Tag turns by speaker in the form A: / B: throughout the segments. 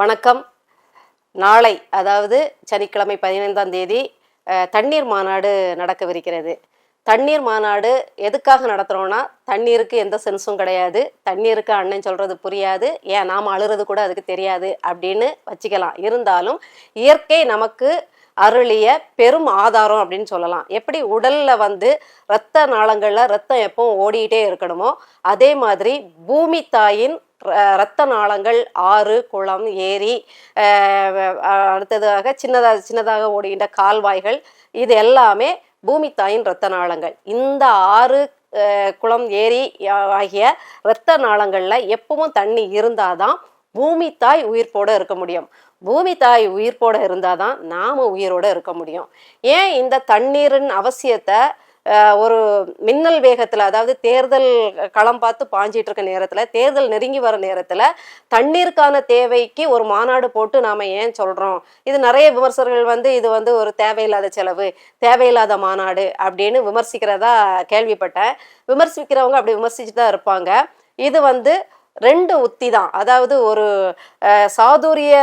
A: வணக்கம். நாளை அதாவது சனிக்கிழமை பதினைந்தாம் தேதி தண்ணீர் மாநாடு நடக்கவிருக்கிறது. தண்ணீர் மாநாடு எதுக்காக நடத்துகிறோன்னா தண்ணீருக்கு எந்த சென்ஸும் கிடையாது. தண்ணீருக்கு அண்ணன் சொல்கிறது புரியாது. ஏன் நாம் அழுறது கூட அதுக்கு தெரியாது அப்படின்னு வச்சுக்கலாம். இருந்தாலும் இயற்கை நமக்கு அருளிய பெரும் ஆதாரம் அப்படின்னு சொல்லலாம். எப்படி உடலில் வந்து இரத்த நாளங்களில் ரத்தம் எப்பவும் ஓடிக்கிட்டே இருக்கணுமோ அதே மாதிரி பூமி தாயின் ரத்த நாளங்கள் ஆறு குளம் ஏரி அடுத்ததாக சின்னதாக சின்னதாக ஓடுகின்ற கால்வாய்கள் இது எல்லாமே பூமி தாயின் இரத்த நாளங்கள். இந்த ஆறு குளம் ஏரி ஆகிய இரத்த நாளங்களில் எப்பவும் தண்ணி இருந்தாதான் பூமி தாய் உயிர்ப்போடு இருக்க முடியும். பூமி தாய் உயிர்ப்போட இருந்தாதான் நாம உயிரோட இருக்க முடியும். ஏன் இந்த தண்ணீரின் அவசியத்தை ஒரு மின்னல் வேகத்தில் அதாவது தேர்தல் களம் பார்த்து பாஞ்சிட்டு இருக்க நேரத்தில் தேர்தல் நெருங்கி வர நேரத்தில் தண்ணீருக்கான தேவைக்கு ஒரு மாநாடு போட்டு நாம் ஏன் சொல்கிறோம் இது நிறைய விமர்சகர்கள் வந்து இது வந்து ஒரு தேவையில்லாத செலவு தேவையில்லாத மாநாடு அப்படின்னு விமர்சிக்கிறதா கேள்விப்பட்டேன். விமர்சிக்கிறவங்க அப்படி விமர்சிச்சுட்டு தான் இருப்பாங்க. இது வந்து ரெண்டு உத்தி தான். அதாவது ஒரு சாதுரிய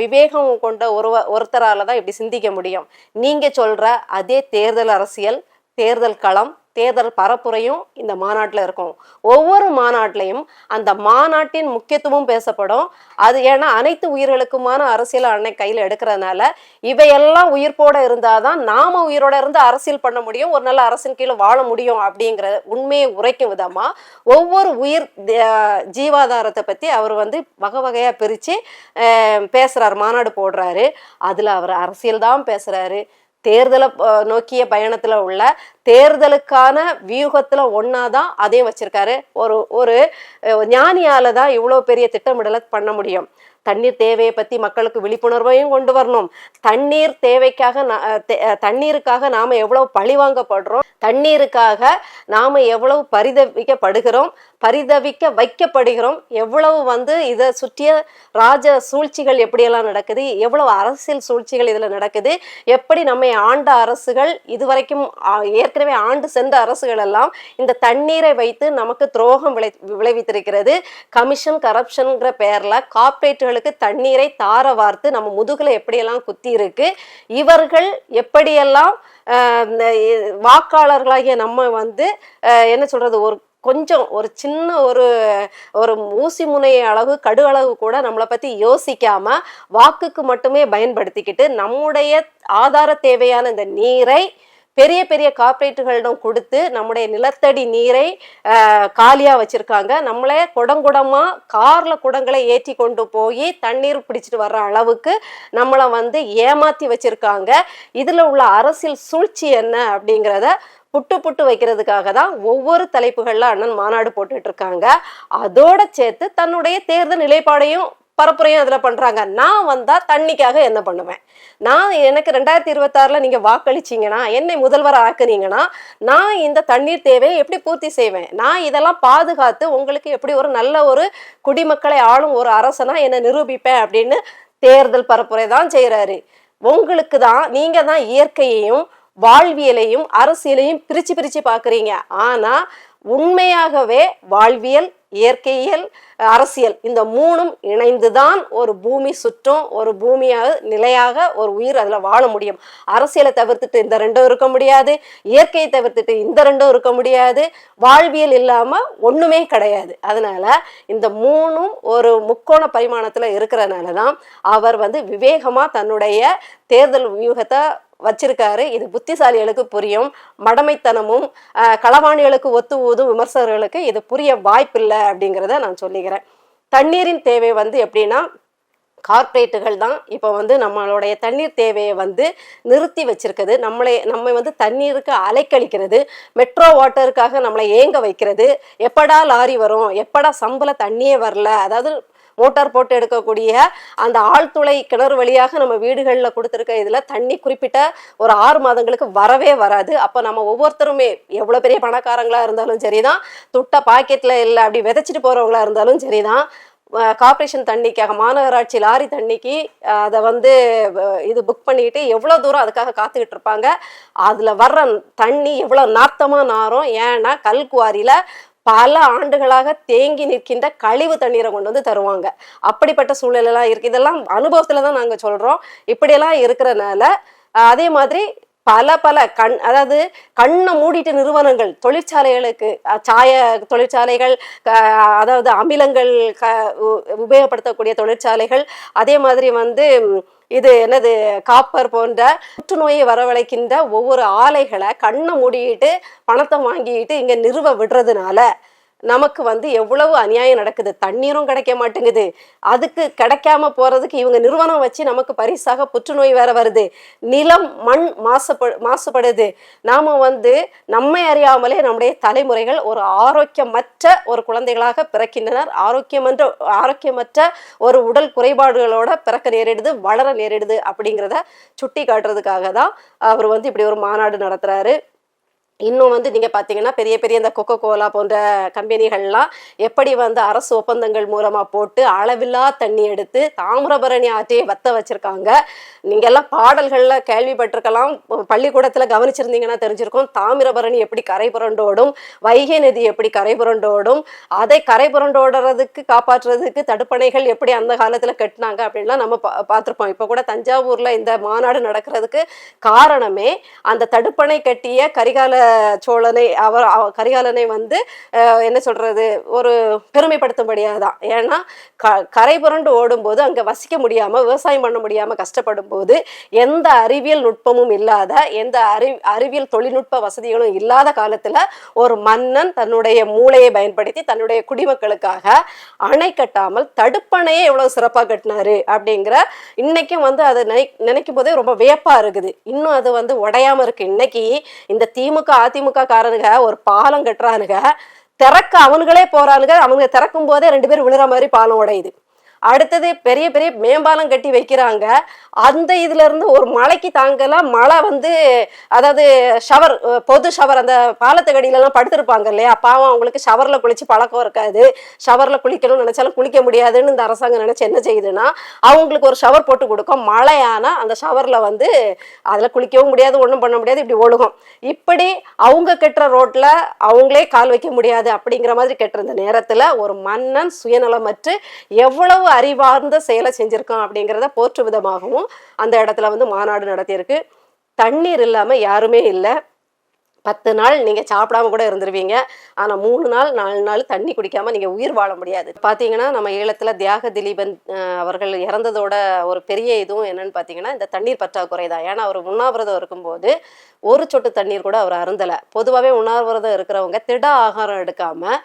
A: விவேகம் கொண்ட ஒருவ ஒருத்தரால தான் இப்படி சிந்திக்க முடியும். நீங்க சொல்ற அதே தேர்தல் அரசியல் தேர்தல் களம் தேர்தல் பரப்புரையும் இந்த மாநாட்டில் இருக்கும். ஒவ்வொரு மாநாட்டிலையும் அந்த மாநாட்டின் முக்கியத்துவம் பேசப்படும். அது ஏன்னா அனைத்து உயிர்களுக்குமான அரசியல் அன்னை கையில் எடுக்கிறதுனால இவையெல்லாம் உயிர்ப்போட இருந்தாதான் நாம உயிரோட இருந்து அரசியல் பண்ண முடியும் ஒரு நல்ல அரசின் கீழே வாழ முடியும் அப்படிங்கிற உண்மையை உரைக்கும் விதமாக ஒவ்வொரு உயிர் ஜீவாதாரத்தை பற்றி அவர் வந்து வகை வகையாக பிரித்து பேசுகிறார் மாநாடு போடுறாரு. அதில் அவர் அரசியல் தான் பேசுகிறாரு தேர்தலை நோக்கிய பயணத்துல உள்ள தேர்தலுக்கான வியூகத்துல ஒன்னாதான் அதையும் வச்சிருக்காரு. ஒரு ஒரு அஹ், ஞானியால தான் இவ்வளோ பெரிய திட்டமிடலை பண்ண முடியும். தண்ணீர் தேவையை பத்தி மக்களுக்கு விழிப்புணர்வையும் கொண்டு வரணும். தண்ணீர் தேவைக்காக தண்ணீருக்காக நாம எவ்வளவு பழிவாங்கப்படுறோம் தண்ணீருக்காக நாம எவ்வளவு பரிதவிக்கப்படுகிறோம் பரிதவிக்க வைக்கப்படுகிறோம் எவ்வளவு வந்து இதை சுற்றிய ராஜ சூழ்ச்சிகள் எப்படியெல்லாம் நடக்குது எவ்வளவு அரசியல் சூழ்ச்சிகள் இதுல நடக்குது எப்படி நம்மை ஆண்ட அரசுகள் இதுவரைக்கும் ஏற்கனவே ஆண்டு சென்ற அரசுகள் எல்லாம் இந்த தண்ணீரை வைத்து நமக்கு துரோகம் விளை விளைவித்திருக்கிறது. கமிஷன் கரப்ஷன்ங்கிற பேர்ல இவர்களுக்கு தண்ணீரை தார வார்த்து நம்ம முதுகுல எப்படியெல்லாம் குத்தி இருக்கு இவர்கள் எப்படியெல்லாம் இந்த வாக்காளர்களாகிய நம்ம வந்து என்ன சொல்றது ஒரு கொஞ்சம் ஒரு சின்ன ஒரு ஒரு ஊசி முனைய அளவு கடு அளவு கூட நம்மளை பத்தி யோசிக்காம வாக்குக்கு மட்டுமே பயன்படுத்திக்கிட்டு நம்முடைய ஆதார தேவையான இந்த நீரை பெரிய பெரிய கார்பரேட்டுகளிடம் கொடுத்து நம்முடைய நிலத்தடி நீரை காலியாக வச்சுருக்காங்க வச்சிருக்காங்க. நம்மளே குடங்குடமாக காரில் குடங்களை ஏற்றி கொண்டு போய் தண்ணீர் பிடிச்சிட்டு வர்ற அளவுக்கு நம்மளை வந்து ஏமாற்றி வச்சிருக்காங்க. இதில் உள்ள அரசியல் சூழ்ச்சி என்ன அப்படிங்கிறத புட்டு புட்டு வைக்கிறதுக்காக தான் ஒவ்வொரு தலைப்புகளில் அண்ணன் மாநாடு போட்டுட்டு இருக்காங்க. அதோட சேர்த்து தன்னுடைய தேர்தல் நிலைப்பாடையும் பரப்புரையும் அதில் பண்ணுறாங்க நான் வந்தால் தண்ணிக்காக என்ன பண்ணுவேன்? நான் எனக்கு ரெண்டாயிரத்தி இருபத்தாறில் நீங்கள் வாக்களிச்சீங்கன்னா என்னை முதல்வர் ஆக்குனீங்கன்னா நான் இந்த தண்ணீர் தேவையை எப்படி பூர்த்தி செய்வேன்? நான் இதெல்லாம் பாதுகாத்து உங்களுக்கு எப்படி ஒரு நல்ல ஒரு குடிமக்களை ஆளும் ஒரு அரசனா என்னை நிரூபிப்பேன் அப்படின்னு தேர்தல் பரப்புரை தான் செய்கிறாரு உங்களுக்கு தான் நீங்கள் தான் இயற்கையையும் வாழ்வியலையும் அரசியலையும் பிரிச்சு பிரித்து பார்க்குறீங்க ஆனால் உண்மையாகவே வாழ்வியல் இயற்கையியல் அரசியல் இந்த மூணும் இணைந்துதான் ஒரு பூமி சுற்றும் ஒரு பூமியாக நிலையாக ஒரு உயிர் அதில் வாழ முடியும். அரசியலை தவிர்த்துட்டு இந்த ரெண்டும் இருக்க முடியாது இயற்கையை தவிர்த்துட்டு இந்த ரெண்டும் இருக்க முடியாது வாழ்வியல் இல்லாமல் ஒன்றுமே கிடையாது. அதனால இந்த மூணும் ஒரு முக்கோண பரிமாணத்தில் இருக்கிறதுனால தான் அவர் வந்து விவேகமாக தன்னுடைய தேர்தல் வியூகத்தை வச்சிருக்காரு. இது புத்திசாலிகளுக்கு புரியும். மடமைத்தனமும் களவாணிகளுக்கு ஒத்து ஊதும் விமர்சகர்களுக்கு இது புரிய வாய்ப்பில்லை அப்படிங்கிறத நான் சொல்லிக்கிறேன். தண்ணீரின் தேவை வந்து எப்படின்னா கார்ப்பரேட்டுகள் தான் இப்போ வந்து நம்மளுடைய தண்ணீர் தேவையை வந்து நிறுத்தி வச்சிருக்குது. நம்மளை நம்ம வந்து தண்ணீருக்கு அலைக்கழிக்கிறது. மெட்ரோ வாட்டருக்காக நம்மளை ஏங்க வைக்கிறது. எப்படா லாரி வரும்? எப்படா சம்பள தண்ணியே வரல? அதாவது மோட்டார் போட்டு எடுக்கக்கூடிய அந்த ஆழ்துளை கிணறு வழியாக நம்ம வீடுகளில் கொடுத்துருக்க இதில் தண்ணி குறிப்பிட்ட ஒரு ஆறு மாதங்களுக்கு வரவே வராது. அப்போ நம்ம ஒவ்வொருத்தருமே எவ்வளோ பெரிய பணக்காரங்களா இருந்தாலும் சரிதான். துட்ட பாக்கெட்டில் இல்லை அப்படி விதைச்சிட்டு போகிறவங்களா இருந்தாலும் சரிதான். கார்பரேஷன் தண்ணிக்காக மாநகராட்சி லாரி தண்ணிக்கு அதை வந்து இது புக் பண்ணிக்கிட்டு எவ்வளோ தூரம் அதுக்காக காத்துக்கிட்டு இருப்பாங்க. அதில் வர்ற தண்ணி எவ்வளோ நாத்தமாக நாரும். ஏன்னா கல்குவாரியில் பல ஆண்டுகளாக தேங்கி நிற்கின்ற கழிவு தண்ணீரை கொண்டு வந்து தருவாங்க. அப்படிப்பட்ட சூழ்நிலைலாம் இருக்கு. இதெல்லாம் அனுபவத்துல தான் நாங்க சொல்றோம். இப்படியெல்லாம் இருக்கிறனால அதே மாதிரி பல பல கண் அதாவது கண்ணை மூடிட்டு நிறுவனங்கள் தொழிற்சாலைகளுக்கு சாய தொழிற்சாலைகள் அதாவது அமிலங்கள் க உ- உபயோகப்படுத்தக்கூடிய தொழிற்சாலைகள் அதே மாதிரி வந்து இது என்னது காப்பர் போன்ற புற்றுநோயை வரவழைக்கின்ற ஒவ்வொரு ஆலைகளை கண்ணை மூடிட்டு பணத்தை வாங்கிட்டு இங்கே நிறுவ விடுறதுனால நமக்கு வந்து எவ்வளவு அநியாயம் நடக்குது? தண்ணீரும் கிடைக்க மாட்டேங்குது. அதுக்கு கிடைக்காம போறதுக்கு இவங்க நிறுவனம் வச்சு நமக்கு பரிசாக புற்றுநோய் வேற வருது. நிலம் மண் மாசுபடு மாசுபடுது. நாம வந்து நம்மை அறியாமலே நம்முடைய தலைமுறைகள் ஒரு ஆரோக்கியமற்ற ஒரு குழந்தைகளாக பிறக்கின்றனர். ஆரோக்கியமன்ற ஆரோக்கியமற்ற ஒரு உடல் குறைபாடுகளோட பிறக்க நேரிடுது வளர நேரிடுது அப்படிங்கிறத சுட்டி காட்டுறதுக்காக தான் அவர் வந்து இப்படி ஒரு மாநாடு நடத்துறாரு. இன்னும் வந்து நீங்கள் பார்த்தீங்கன்னா பெரிய பெரிய இந்த கொக்கோ கோலா போன்ற கம்பெனிகள்லாம் எப்படி வந்து அரசு ஒப்பந்தங்கள் மூலமாக போட்டு அளவில்லா தண்ணி எடுத்து தாமிரபரணி ஆற்றையை வத்த வச்சுருக்காங்க. நீங்கள்லாம் பாடல்களில் கேள்விப்பட்டிருக்கலாம். பள்ளிக்கூடத்தில் கவனிச்சிருந்தீங்கன்னா தெரிஞ்சிருக்கும். தாமிரபரணி எப்படி கரை புரண்டோடும் வைகை நதி எப்படி கரை புரண்டோடும் அதை கரை புரண்டோடுறதுக்கு காப்பாற்றுறதுக்கு தடுப்பணைகள் எப்படி அந்த காலத்தில் கட்டினாங்க அப்படின்லாம் நம்ம பா- பார்த்துருப்போம் இப்போ கூட தஞ்சாவூரில் இந்த மாநாடு நடக்கிறதுக்கு காரணமே அந்த தடுப்பணை கட்டிய கரிகால சோழனை அவர் கரிகாலனை வந்து என்ன சொல்றது ஒரு பெருமைப்படுத்தும்படியாக தான் ஏன்னா க கரை புரண்டு ஓடும்போது அங்கே வசிக்க முடியாம விவசாயம் பண்ண முடியாம கஷ்டப்படும் போது எந்த அறிவியல் நுட்பமும் இல்லாத எந்த அறி அறிவியல் தொழில்நுட்ப வசதிகளும் இல்லாத காலத்துல ஒரு மன்னன் தன்னுடைய மூளையை பயன்படுத்தி தன்னுடைய குடிமக்களுக்காக அணை கட்டாமல் தடுப்பணையை எவ்வளவு சிறப்பாக கட்டினாரு அப்படிங்கிற இன்னைக்கும் வந்து அதை நினை நினைக்கும் போதே ரொம்ப வியப்பா இருக்குது. இன்னும் அது வந்து உடையாம இருக்கு. இன்னைக்கு இந்த திமுக அதிமுக காரனுங்க ஒரு பாலம் கட்டுறானுங்க. திறக்க அவனுங்களே போறானுங்க. அவங்க திறக்கும் போதே ரெண்டு பேரும் விழுற மாதிரி பாலம் உடையுது. அடுத்தது பெரிய பெரிய மேம்பாலம் கட்டி வைக்கிறாங்க. அந்த இதுல இருந்து ஒரு மழைக்கு தாங்கலாம் மழை வந்து அதாவது ஷவர் பொது ஷவர் அந்த பாலத்துக்கடியில எல்லாம் படுத்திருப்பாங்க இல்லையா? பாவம் அவங்களுக்கு ஷவர்ல குளிச்சு பழக்கம் இருக்காது. ஷவர்ல குளிக்கணும்னு நினைச்சாலும் குளிக்க முடியாதுன்னு இந்த அரசாங்கம் நினைச்சு என்ன செய்யுதுன்னா அவங்களுக்கு ஒரு ஷவர் போட்டு கொடுக்கும். மழையானா அந்த ஷவர்ல வந்து அதுல குளிக்கவும் முடியாது ஒன்றும் பண்ண முடியாது இப்படி ஒழுகும். இப்படி அவங்க கட்டுற ரோட்ல அவங்களே கால் வைக்க முடியாது அப்படிங்கிற மாதிரி கட்டுற நேரத்துல ஒரு மன்னன் சுயநலமற்று எவ்வளவு அறிவார்ந்த செயலை செஞ்சிருக்கான் அப்படிங்கிறத போற்று விதமாகவும் அந்த இடத்துல வந்து மாநாடு நடத்தியிருக்கு. தண்ணீர் இல்லாமல் யாருமே இல்லை. பத்து நாள் நீங்கள் சாப்பிடாம கூட இருந்துருவீங்க. ஆனால் மூணு நாள் நாலு நாள் தண்ணி குடிக்காமல் நீங்கள் உயிர் வாழ முடியாது. பார்த்தீங்கன்னா நம்ம ஈழத்தில் தியாக திலீபன் அவர்கள் இறந்ததோட ஒரு பெரிய இதுவும் என்னன்னு பார்த்தீங்கன்னா இந்த தண்ணீர் பற்றாக்குறை தான். ஏன்னா அவர் உண்ணாவிரதம் இருக்கும்போது ஒரு சொட்டு தண்ணீர் கூட அவர் அருந்தலை. பொதுவாகவே உண்ணாவிரதம் இருக்கிறவங்க திட ஆகாரம் எடுக்காமல்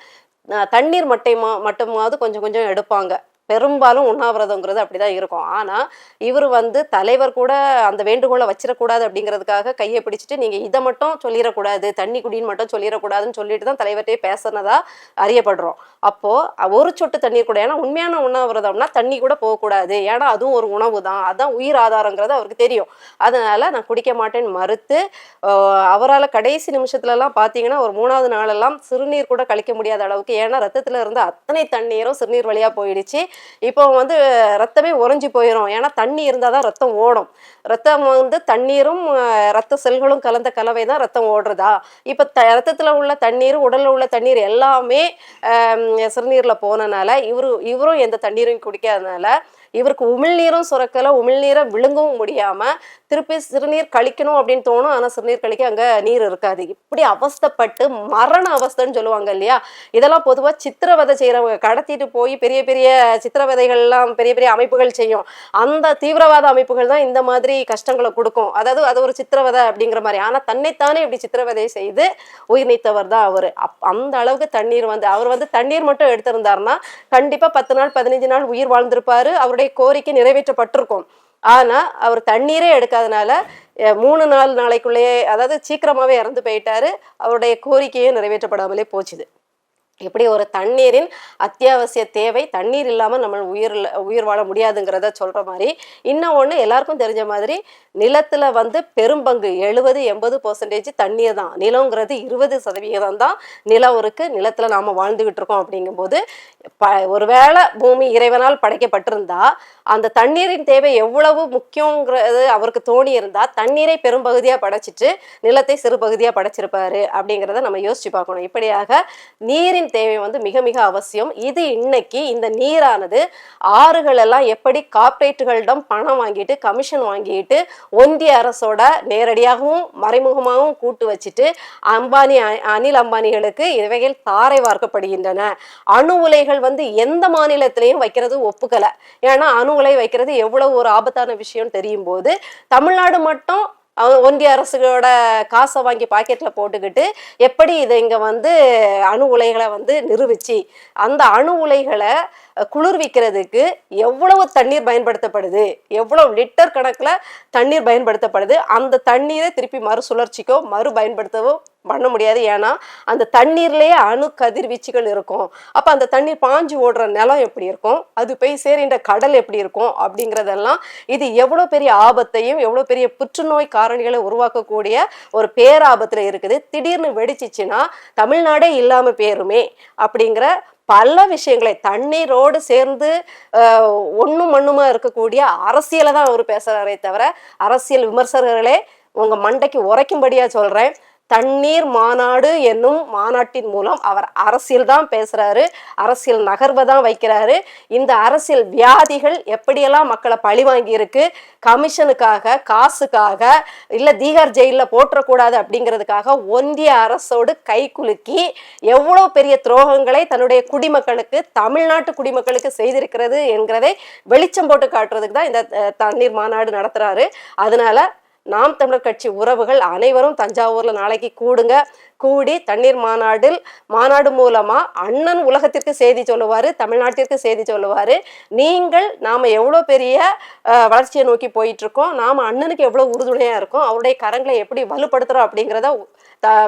A: தண்ணீர் மட்டை மட்டுமாவது கொஞ்சம் கொஞ்சம் எடுப்பாங்க. பெரும்பாலும் உண்ணாவிரதங்கிறது அப்படிதான் இருக்கும். ஆனா இவர் வந்து தலைவர் கூட அந்த வேண்டுகோளை வச்சிடக்கூடாது அப்படிங்கிறதுக்காக கையை பிடிச்சிட்டு நீங்க இதை மட்டும் சொல்லிடக்கூடாது தண்ணி குடின்னு மட்டும் சொல்லிடக்கூடாதுன்னு சொல்லிட்டு தான் தலைவர்கிட்டே பேசுனதா அறியப்படுறோம். அப்போ ஒரு சொட்டு தண்ணீர் கூட ஏன்னா உண்மையான உண்ணாவிரதம்னா தண்ணி கூட போகக்கூடாது. ஏன்னா அதுவும் ஒரு உணவு தான். அதான் உயிர் ஆதாரங்கிறது அவருக்கு தெரியும். அதனால நான் குடிக்க மாட்டேன்னு மறுத்து அவரால் கடைசி நிமிஷத்துலலாம் பார்த்தீங்கன்னா ஒரு மூணாவது நாளெல்லாம் சிறுநீர் கூட கழிக்க முடியாத அளவுக்கு ஏன்னா ரத்தத்துல இருந்த அத்தனை தண்ணீரும் சிறுநீர் வழியா போயிடுச்சு. இப்போ வந்து ரத்தமே உறைஞ்சி போயிடும் ஏன்னா தண்ணி இருந்தால் தான் ரத்தம் ஓடும். ரத்தம் வந்து தண்ணீரும் ரத்த செல்களும் கலந்த கலவை தான் ரத்தம் ஓடுறதா? இப்போ த ரத்தத்தில் உள்ள தண்ணீர் உடலில் உள்ள தண்ணீர் எல்லாமே சிறுநீரில் சிறுநீர்ல போனனால இவரு இவரும் எந்த தண்ணீரும் குடிக்காதனால இவருக்கு உமிழ்நீரும் சுரக்கல உமிழ்நீரை விழுங்கவும் முடியாம திருப்பி சிறுநீர் கழிக்கணும் அப்படின்னு தோணும். ஆனா சிறுநீர் கழிக்க அங்க நீர் இருக்காது. இப்படி அவஸ்தைப்பட்டு மரண அவஸ்தைன்னு சொல்லுவாங்க இல்லையா? இதெல்லாம் பொதுவா சித்திரவதை செய்யறவங்க கடத்திட்டு போய் பெரிய பெரிய சித்திரவதைகள்லாம் பெரிய பெரிய அமைப்புகள் செய்யும். அந்த தீவிரவாத அமைப்புகள் தான் இந்த மாதிரி கஷ்டங்களை கொடுக்கும். அதாவது அது ஒரு சித்திரவதை அப்படிங்கிற மாதிரி. ஆனா தன்னைத்தானே இப்படி சித்திரவதை செய்து உயிர் நீத்தவர் தான் அவரு. அப் அந்த அளவுக்கு தண்ணீர் வந்து அவர் வந்து தண்ணீர் மட்டும் எடுத்திருந்தாருன்னா கண்டிப்பா பத்து நாள் பதினஞ்சு நாள் உயிர் வாழ்ந்திருப்பாரு. அவருடைய கோரிக்கை நிறைவேற்றப்பட்டிருக்கும். ஆனா அவர் தண்ணீரே எடுக்காதனால மூணு நாள் நாளைக்குள்ளேயே அதாவது சீக்கிரமாவே இறந்து போயிட்டாரு. அவருடைய கோரிக்கையே நிறைவேற்றப்படாமலே போச்சுது. எப்படி ஒரு தண்ணீரின் அத்தியாவசிய தேவை தண்ணீர் இல்லாமல் நம்ம உயிர் உயிர் வாழ முடியாதுங்கிறத சொல்கிற மாதிரி இன்னும் ஒன்று எல்லாருக்கும் தெரிஞ்ச மாதிரி நிலத்தில் வந்து பெரும்பங்கு எழுபது எண்பது பர்சன்டேஜ் தண்ணீர் தான். நிலங்கிறது இருபது சதவிகிதம் தான் நிலம் இருக்கு. நிலத்தில் நாம் வாழ்ந்துகிட்டு இருக்கோம் அப்படிங்கும்போது ப ஒருவேளை பூமி இறைவனால் படைக்கப்பட்டிருந்தா அந்த தண்ணீரின் தேவை எவ்வளவு முக்கியங்கிறது அவருக்கு தோணி இருந்தால் தண்ணீரை பெரும்பகுதியாக படைச்சிட்டு நிலத்தை சிறு பகுதியாக படைச்சிருப்பாரு அப்படிங்கிறத நம்ம யோசிச்சு பார்க்கணும். இப்படியாக நீரின் தேவை வந்து மிக மிக அவசியம். இது இன்னைக்கு இந்த நீரானது ஆறுகள் எல்லாம் எப்படி கார்ப்பரேட்டுகளிடம் பணம் வாங்கிட்டு கமிஷன் வாங்கிட்டு ஒன்றிய அரசோட நேரடியாகவும் மறைமுகமாகவும் கூட்டு வச்சுட்டு அம்பானி அனில் அம்பானிகளுக்கு இவைகள் தாரை வார்க்கப்படுகின்றன. அணு உலைகள் வந்து எந்த மாநிலத்திலையும் வைக்கிறது ஒப்புக்கலை. ஏன்னா அணு உலை வைக்கிறது எவ்வளவு ஒரு ஆபத்தான விஷயம் தெரியும் போது தமிழ்நாடு மட்டும் ஒன்றிய அரசுகளோட காசை வாங்கி பாக்கெட்ல போட்டுக்கிட்டு எப்படி இதை இங்க வந்து அணு உலைகளை வந்து நிரூபிச்சு அந்த அணு உலைகளை குளிர்விக்கிறதுக்கு எவ்வளவு தண்ணீர் பயன்படுத்தப்படுது எவ்வளவு லிட்டர் கணக்கில் தண்ணீர் பயன்படுத்தப்படுது அந்த தண்ணீரை திருப்பி மறுசுழற்சிக்கோ மறு பயன்படுத்தவோ பண்ண முடியாது. ஏன்னா அந்த தண்ணீர்லேயே அணு கதிர்வீச்சுகள் இருக்கும். அப்போ அந்த தண்ணீர் பாஞ்சு ஓடுற நிலம் எப்படி இருக்கும்? அது போய் சேரின்ற கடல் எப்படி இருக்கும்? அப்படிங்கிறதெல்லாம் இது எவ்வளோ பெரிய ஆபத்தையும் எவ்வளோ பெரிய புற்றுநோய் காரணிகளை உருவாக்கக்கூடிய ஒரு பேராபத்தில் இருக்குது. திடீர்னு வெடிச்சிச்சுன்னா தமிழ்நாடே இல்லாமல் பேருமே அப்படிங்கிற பல விஷயங்களை தண்ணீரோடு சேர்ந்து ஒன்றும் மண்ணுமா இருக்கக்கூடிய அரசியலை தான் அவர் பேசுகிறாரே தவிர அரசியல் விமர்சகர்களே உங்கள் மண்டைக்கு உரைக்கும்படியாக சொல்கிறேன் தண்ணீர் மாநாடு என்னும் மாநாட்டின் மூலம் அவர் அரசியல் தான் பேசுறாரு அரசியல் நகர்வை தான் வைக்கிறாரு. இந்த அரசியல் வியாதிகள் எப்படியெல்லாம் மக்களை பழி வாங்கி இருக்கு கமிஷனுக்காக காசுக்காக இல்ல தீகார் ஜெயில போற்றக்கூடாது அப்படிங்கிறதுக்காக ஒன்றிய அரசோடு கை குலுக்கி எவ்வளவு பெரிய துரோகங்களை தன்னுடைய குடிமக்களுக்கு தமிழ்நாட்டு குடிமக்களுக்கு செய்திருக்கிறது என்கிறதை வெளிச்சம் போட்டு காட்டுறதுக்கு தான் இந்த தண்ணீர் மாநாடு நடத்துறாரு. அதனால நாம் தமிழர் கட்சி உறவுகள் அனைவரும் தஞ்சாவூர்ல நாளைக்கு கூடுங்க. கூடி தண்ணீர் மாநாடில் மாநாடு மூலமா அண்ணன் உலகத்திற்கு செய்தி சொல்லுவாரு தமிழ்நாட்டிற்கு செய்தி சொல்லுவாரு. நீங்கள் நாம எவ்வளவு பெரிய வளர்ச்சியை நோக்கி போயிட்டு இருக்கோம் நாம அண்ணனுக்கு எவ்வளவு உறுதுணையா இருக்கோம் அவருடைய கரங்களை எப்படி வலுப்படுத்துறோம் அப்படிங்கிறத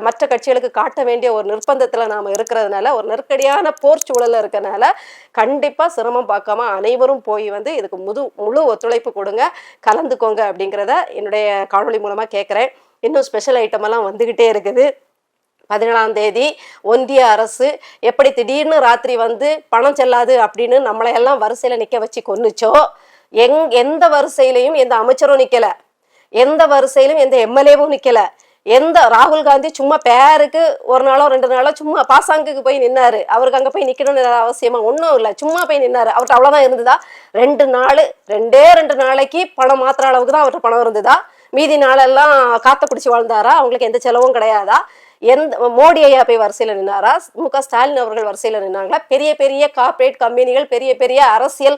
A: மற்ற கட்சிகளுக்கு காட்ட வேண்டிய ஒரு நிர்பந்தத்தில் நாம் இருக்கிறதுனால ஒரு நெருக்கடியான போர் சூழலில் இருக்கனால கண்டிப்பாக சிரமம் பார்க்காம அனைவரும் போய் வந்து இதுக்கு முது முழு ஒத்துழைப்பு கொடுங்க கலந்துக்கோங்க அப்படிங்கிறத என்னுடைய காணொளி மூலமாக கேட்குறேன் இன்னும் ஸ்பெஷல் ஐட்டமெல்லாம் வந்துக்கிட்டே இருக்குது. பதினேழாம் தேதி ஒன்றிய அரசு எப்படி திடீர்னு ராத்திரி வந்து பணம் செல்லாது அப்படின்னு நம்மளையெல்லாம் வரிசையில் நிற்க வச்சு கொன்னுச்சோ? எங் எந்த வரிசையிலையும் எந்த அமைச்சரும் நிற்கலை எந்த வரிசையிலும் எந்த எம்எல்ஏவும் நிற்கலை எந்த ராகுல் காந்தி சும்மா பேருக்கு ஒரு நாளோ ரெண்டு நாளோ சும்மா பாசாங்குக்கு போய் நின்னாரு. அவருக்கு அங்கே போய் நிற்கணும்னு அவசியமா? ஒன்றும் இல்லை. சும்மா போய் நின்னாரு. அவர்கிட்ட அவ்வளோதான் இருந்ததா? ரெண்டு நாள் ரெண்டே ரெண்டு நாளைக்கு பணம் மாத்திர அளவுக்கு தான் அவர்கிட்ட பணம் இருந்ததா? மீதி நாளெல்லாம் காத்த பிடிச்சி வாழ்ந்தாரா? அவங்களுக்கு எந்த செலவும் கிடையாதா? எந்த மோடி ஐயா போய் வரிசையில் நின்னாரா? மு க ஸ்டாலின் அவர்கள் வரிசையில் நின்னாங்களா? பெரிய பெரிய கார்ப்பரேட் கம்பெனிகள் பெரிய பெரிய அரசியல்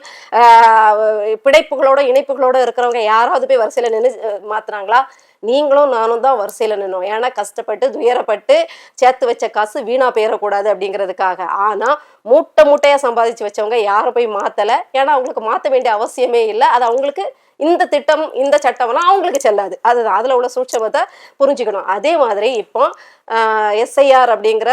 A: பிடைப்புகளோட இணைப்புகளோட இருக்கிறவங்க யாராவது போய் வரிசையில் நின்று மாத்துனாங்களா? நீங்களும் நானும் தான் வரிசையில் நின்னோம். ஏன்னா கஷ்டப்பட்டு துயரப்பட்டு சேர்த்து வச்ச காசு வீணா போயிடக்கூடாது அப்படிங்கிறதுக்காக. ஆனால் மூட்டை மூட்டையாக சம்பாதிச்சு வச்சவங்க யாரும் போய் மாற்றலை ஏன்னா அவங்களுக்கு மாற்ற வேண்டிய அவசியமே இல்லை. அது அவங்களுக்கு இந்த திட்டம் இந்த சட்டம்லாம் அவங்களுக்கு செல்லாது. அது அதில் உள்ள சூட்சமத்தை புரிஞ்சுக்கணும். அதே மாதிரி இப்போ எஸ்ஐஆர் அப்படிங்கிற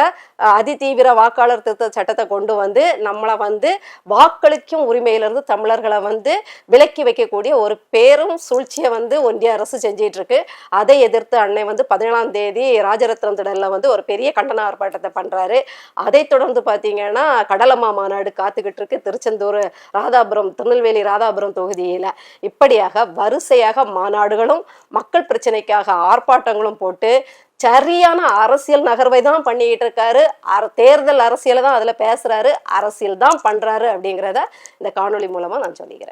A: அதிதீவிர வாக்காளர் திருத்த சட்டத்தை கொண்டு வந்து நம்மளை வந்து வாக்களிக்கும் உரிமையிலிருந்து தமிழர்களை வந்து விலக்கி வைக்கக்கூடிய ஒரு பேரும் சூழ்ச்சியை வந்து ஒன்றிய அரசு செஞ்சிட்டு இருக்கு அதை எதிர்த்து அன்னை வந்து பதினேழாம் தேதி ராஜரத்னம் திடலில் வந்து ஒரு பெரிய கண்டன ஆர்ப்பாட்டத்தை பண்ணுறாரு அதை தொடர்ந்து பார்த்தீங்கன்னா கடலம்மா மாநாடு காத்துக்கிட்டு இருக்கு திருச்செந்தூர் ராதாபுரம் திருநெல்வேலி ராதாபுரம் தொகுதியில. இப்படியாக வரிசையாக மாநாடுகளும் மக்கள் பிரச்சனைக்காக ஆர்ப்பாட்டங்களும் போட்டு சரியான அரசியல் நகர்வை தான் பண்ணிக்கிட்டு இருக்காரு அர- தேர்தல் அரசியலை தான் அதில் பேசுறாரு. அரசியல் தான் பண்றாரு அப்படிங்கிறத இந்த காணொளி மூலமா நான் சொல்லிக்கிறேன்.